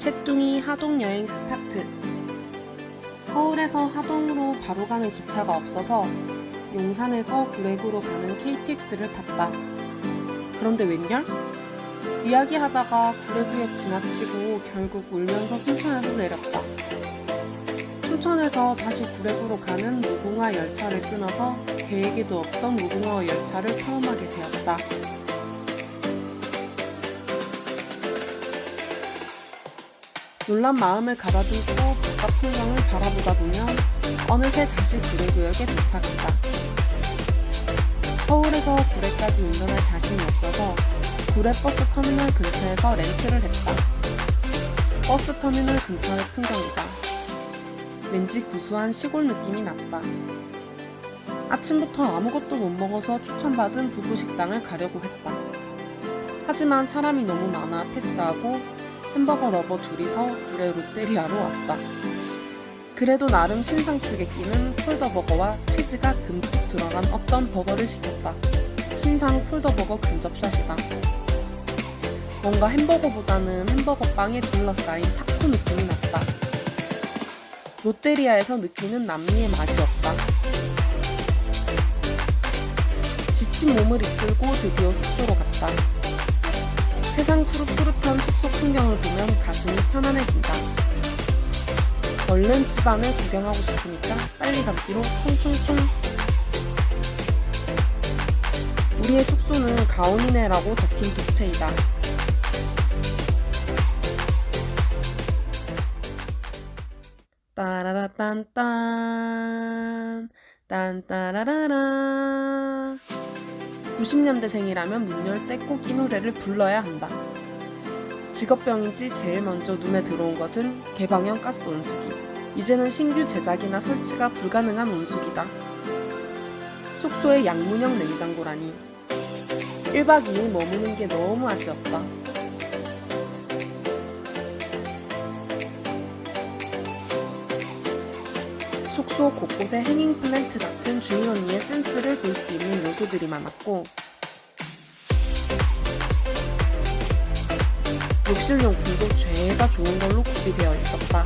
채뚱이 하동 여행 스타트. 서울에서 하동으로 바로 가는 기차가 없어서 용산에서 구례구로 가는 KTX를 탔다. 그런데 웬열? 이야기하다가 구례구역 지나치고 결국 울면서 순천에서 내렸다. 순천에서 다시 구례구로 가는 무궁화 열차를 끊어서 계획에도 없던 무궁화 열차를 탐험하게 되었다. 놀란 마음을 가다듬고 바깥 풍경을 바라보다 보면 어느새 다시 구례구역에 도착했다. 서울에서 구례까지 운전할 자신이 없어서 구례버스 터미널 근처에서 렌트를 했다. 버스 터미널 근처의 풍경이다. 왠지 구수한 시골 느낌이 났다. 아침부터 아무것도 못 먹어서 추천받은 부부 식당을 가려고 했다. 하지만 사람이 너무 많아 패스하고 햄버거 러버 둘이서 구례 롯데리아로 왔다. 그래도 나름 신상축에 끼는 폴더버거와 치즈가 듬뿍 들어간 어떤 버거를 시켰다. 신상 폴더버거 근접샷이다. 뭔가 햄버거보다는 햄버거 빵에 둘러싸인 타코 느낌이 났다. 롯데리아에서 느끼는 남미의 맛이 없다. 지친 몸을 이끌고 드디어 숙소로 갔다. 세상 푸릇푸릇한 숙소 풍경을 보면 가슴이 편안해진다. 얼른 집 안을 구경하고 싶으니까 빨리 감기로 총총총. 우리의 숙소는 가온이네라고 적힌 독채이다. 따라라딴딴 딴따라라라 90년대생이라면 문 열 때 꼭 이 노래를 불러야 한다. 직업병인지 제일 먼저 눈에 들어온 것은 개방형 가스 온수기. 이제는 신규 제작이나 설치가 불가능한 온수기다. 숙소에 양문형 냉장고라니. 1박 2일 머무는 게 너무 아쉬웠다. 숙소 곳곳에 행잉 플랜트 같은 주인 언니의 센스를 볼 수 있는 요소들이 많았고 욕실용품도 죄다 좋은 걸로 구비되어 있었다.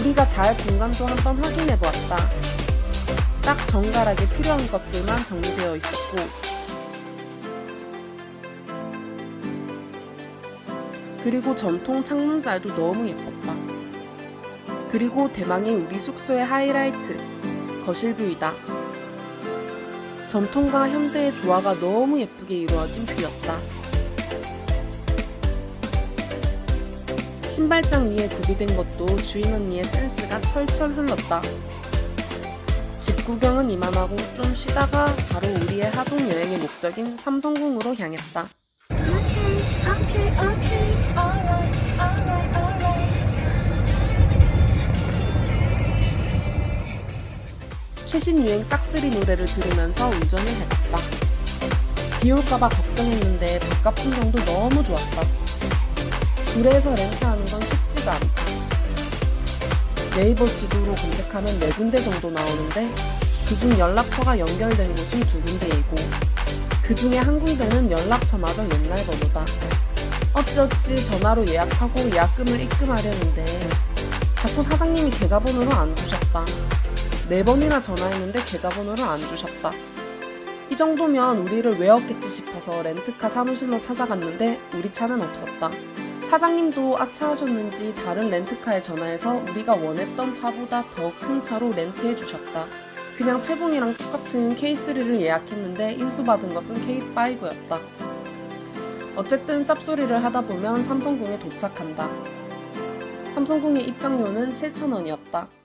우리가 잘 공간도 한번 확인해 보았다. 딱 정갈하게 필요한 것들만 정리되어 있었고 그리고 전통 창문살도 너무 예뻤다. 그리고 대망의 우리 숙소의 하이라이트 거실 뷰이다. 전통과 현대의 조화가 너무 예쁘게 이루어진 뷰였다. 신발장 위에 구비된 것도 주인 언니의 센스가 철철 흘렀다. 집 구경은 이만하고 좀 쉬다가 바로 우리의 하동 여행의 목적인 삼성궁으로 향했다. 최신 유행 싹쓸이 노래를 들으면서 운전을 해봤다. 비 올까봐 걱정했는데 바깥 풍경도 너무 좋았다. 구례에서 렌트하는 건 쉽지가 않다. 네이버 지도로 검색하면 네 군데 정도 나오는데 그중 연락처가 연결된 곳은 두 군데이고 그 중에 한 군데는 연락처마저 옛날 번호다. 어찌어찌 전화로 예약하고 예약금을 입금하려는데 자꾸 사장님이 계좌번호를 안 주셨다. 네 번이나 전화했는데 계좌번호를 안 주셨다. 이 정도면 우리를 외웠겠지 싶어서 렌트카 사무실로 찾아갔는데 우리 차는 없었다. 사장님도 아차하셨는지 다른 렌트카에 전화해서 우리가 원했던 차보다 더 큰 차로 렌트해 주셨다. 그냥 채봉이랑 똑같은 K3를 예약했는데 인수받은 것은 K5였다. 어쨌든 쌉소리를 하다 보면 삼성궁에 도착한다. 삼성궁의 입장료는 7,000원이었다.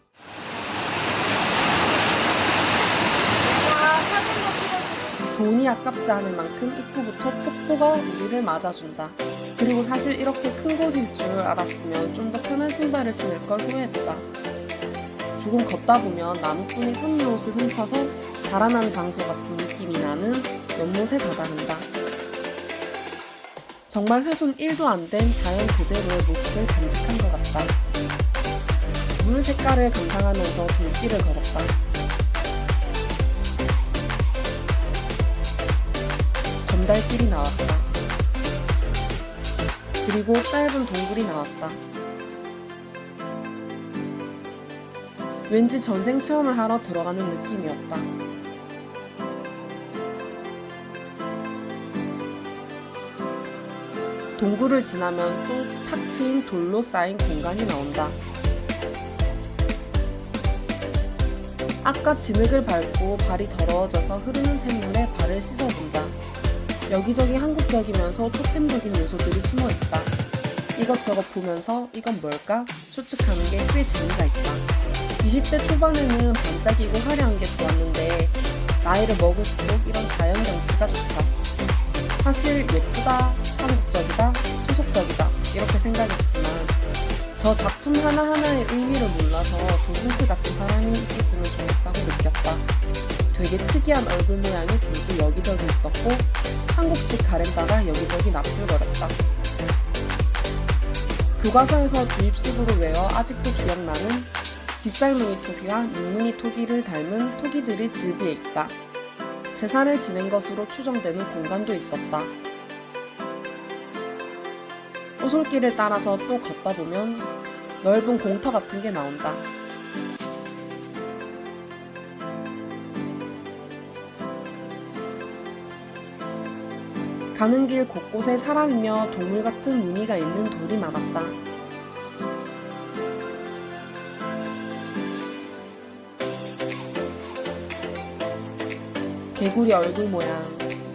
돈이 아깝지 않을 만큼 입구부터 폭포가 우리를 맞아준다. 그리고 사실 이렇게 큰 곳일 줄 알았으면 좀 더 편한 신발을 신을 걸 후회했다. 조금 걷다 보면 나무꾼이 선녀 옷을 훔쳐서 달아난 장소 같은 느낌이 나는 연못에 다다른다. 정말 훼손 1도 안 된 자연 그대로의 모습을 간직한 것 같다. 물 색깔을 감상하면서 돌길을 걸었다. 건달길이 나왔다. 그리고 짧은 동굴이 나왔다. 왠지 전생 체험을 하러 들어가는 느낌이었다. 동굴을 지나면 또 탁 트인 돌로 쌓인 공간이 나온다. 아까 진흙을 밟고 발이 더러워져서 흐르는 샘물에 발을 씻어본다. 여기저기 한국적이면서 토템적인 요소들이 숨어 있다. 이것저것 보면서 이건 뭘까? 추측하는 게 꽤 재미가 있다. 20대 초반에는 반짝이고 화려한 게 좋았는데 나이를 먹을수록 이런 자연 경치가 좋다. 사실 예쁘다, 한국적이다, 토속적이다 이렇게 생각했지만 저 작품 하나하나의 의미를 몰라서 도슨트 같은 사람이 있었으면 좋겠다고 느꼈다. 되게 특이한 얼굴 모양이 돌도 여기저기 있었고 한국식 가랜다가 여기저기 납불거렸다. 교과서에서 주입식으로 외워 아직도 기억나는 빗살무늬 토기와 민무늬 토기를 닮은 토기들이 질비해 있다. 제사를 지낸 것으로 추정되는 공간도 있었다. 오솔길을 따라서 또 걷다 보면 넓은 공터 같은 게 나온다. 가는 길 곳곳에 사람이며 동물 같은 무늬가 있는 돌이 많았다. 개구리 얼굴 모양,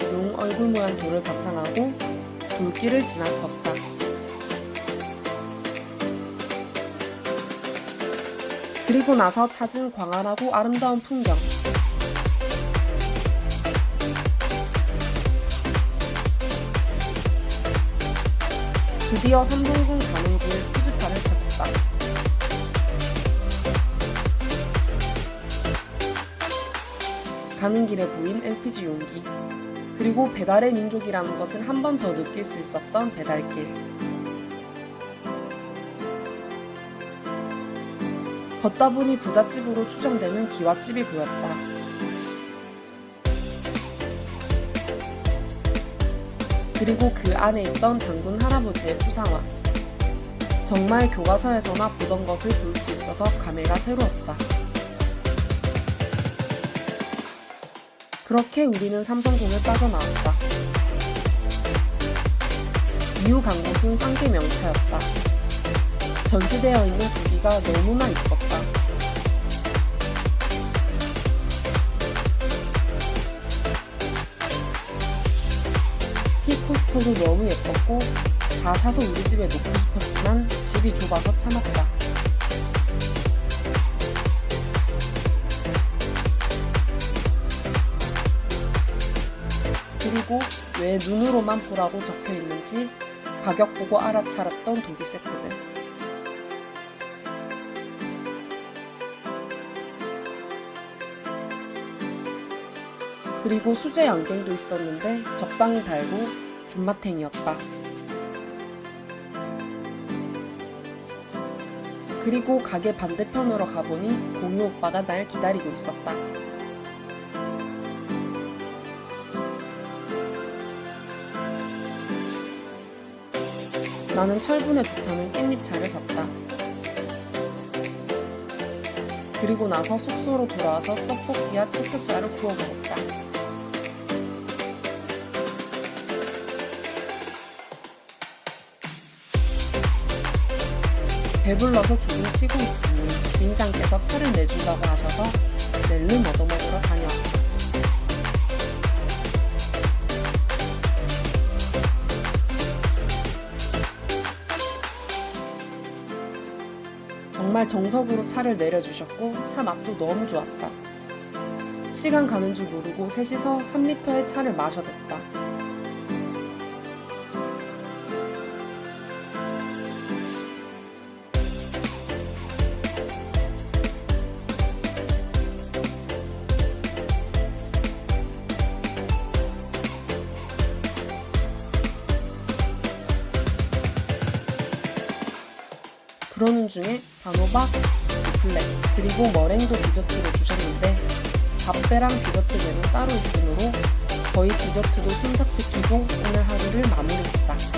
용 얼굴 모양 돌을 감상하고 돌길을 지나쳤다. 그리고 나서 찾은 광활하고 아름다운 풍경. 드디어 삼동군 가는 길 표지판을 찾았다. 가는 길에 보인 LPG 용기. 그리고 배달의 민족이라는 것을 한 번 더 느낄 수 있었던 배달길. 걷다 보니 부잣집으로 추정되는 기와집이 보였다. 그리고 그 안에 있던 당군 할아버지의 초상화. 정말 교과서에서나 보던 것을 볼 수 있어서 감회가 새로웠다. 그렇게 우리는 삼성공을 빠져나왔다. 이후 간 곳은 쌍계 명차였다. 전시되어 있는 고기가 너무나 이뻤다. 스터도 너무 예뻤고 다 사서 우리 집에 놓고 싶었지만 집이 좁아서 참았다. 그리고 왜 눈으로만 보라고 적혀 있는지 가격 보고 알아차렸던 도기 세트들. 그리고 수제 양갱도 있었는데 적당히 달고 존맛탱이었다. 그리고 가게 반대편으로 가보니 공유 오빠가 날 기다리고 있었다. 나는 철분에 좋다는 깻잎차를 샀다. 그리고 나서 숙소로 돌아와서 떡볶이와 치크살을 구워 먹었다. 배불러서 조금 쉬고 있으니 주인장께서 차를 내준다고 하셔서 낼름 얻어먹으러 다녀왔다. 정말 정석으로 차를 내려주셨고 차 맛도 너무 좋았다. 시간 가는 줄 모르고 셋이서 3리터의 차를 마셔댔다. 그러는 중에 단호박, 블랙, 그리고 머랭도 디저트로 주셨는데 밥배랑 디저트 메뉴 따로 있으므로 거의 디저트도 순삭시키고 오늘 하루를 마무리했다.